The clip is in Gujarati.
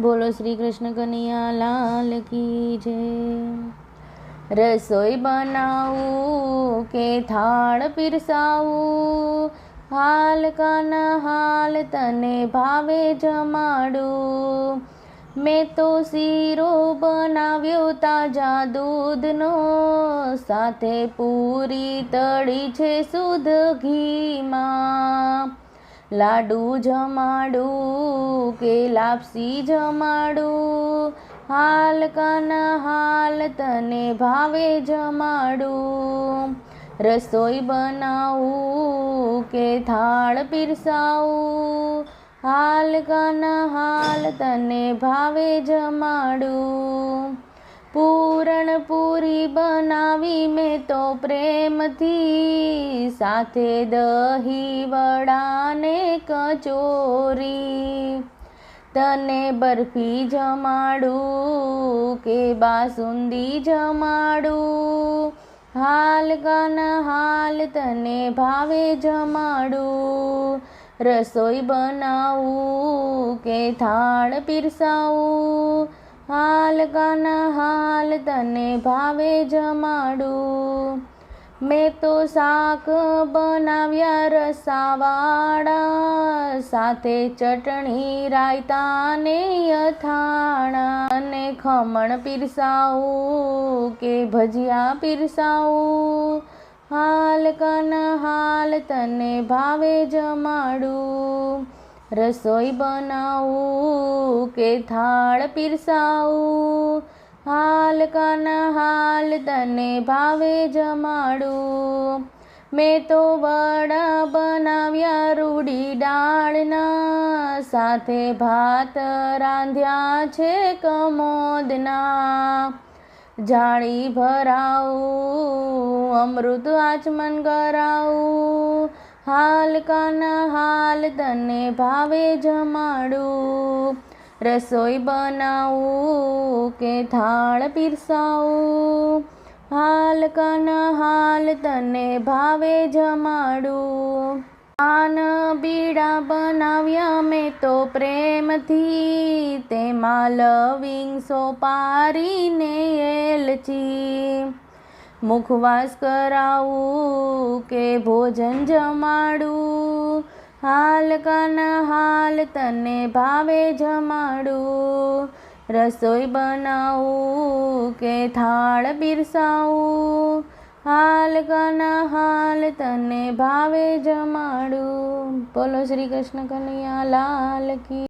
બોલો શ્રી કૃષ્ણ કનૈયા, લાલ કી જય. રસોઈ બનાવું કે થાળ પીરસાવું? હાલ કાના હાલ તને ભાવે જમાડું. મેં તો શીરો બનાવ્યો તાજા દૂધનો. સાથે પૂરી તળી છે શુદ્ધ ઘીમાં. લાડુ જમાડું, કે લાપસી જમાડું? હાલ કન હાલ તને ભાવે જમાડું. રસોઈ બનાવું, કે થાળ પીરસાવું? હાલ કન હાલ તને ભાવે જમાડું. પૂરણ પૂરી બનાવી મેં તો પ્રેમથી. સાથે દહીં વડાને કચોરી. તને બરફી જમાડું કે બાસુંદી જમાડું? હાલ ગાના હાલ તને ભાવે જમાડું. રસોઈ બનાવું કે થાળ પીરસાવું? હાલ ગાના હાલ તને ભાવે જમાડું મેં તો શાક બનાવ્યા રસાવાળા સાથે ચટણી, રાયતા ને અથાણા અને ખમણ પીરસાવું કે ભજીયા પીરસાવું. હાલ કન હાલ તને ભાવે જમાડું રસોઈ બનાવું, કે થાળ પીરસાવું, હાલ કાના હાલ તને ભાવે જમાડું. મેં તો વડા બનાવ્યા રૂડી દાળના, સાથે ભાત રાંધ્યા છે કમોદના. જાળી ભરાવું, અમૃત આચમન કરાવું હાલ કાના હાલ તને ભાવે જમાડું. રસોઈ બનાવું કે થાળ પીરસાવું. હાલ કાના હાલ તને ભાવે જમાડું. પાન બીડા બનાવ્યા મેં તો પ્રેમથી તેમાં લવિંગ સોપારીને એલચી. મુખવાસ કરાવું કે ભોજન જમાડું? હાલ કાના હાલ તને ભાવે જમાડું. રસોઈ બનાવું કે થાળ પીરસાવું હાલ કાના હાલ તને ભાવે જમાડું. બોલો શ્રી કૃષ્ણ કનૈયા લાલ કી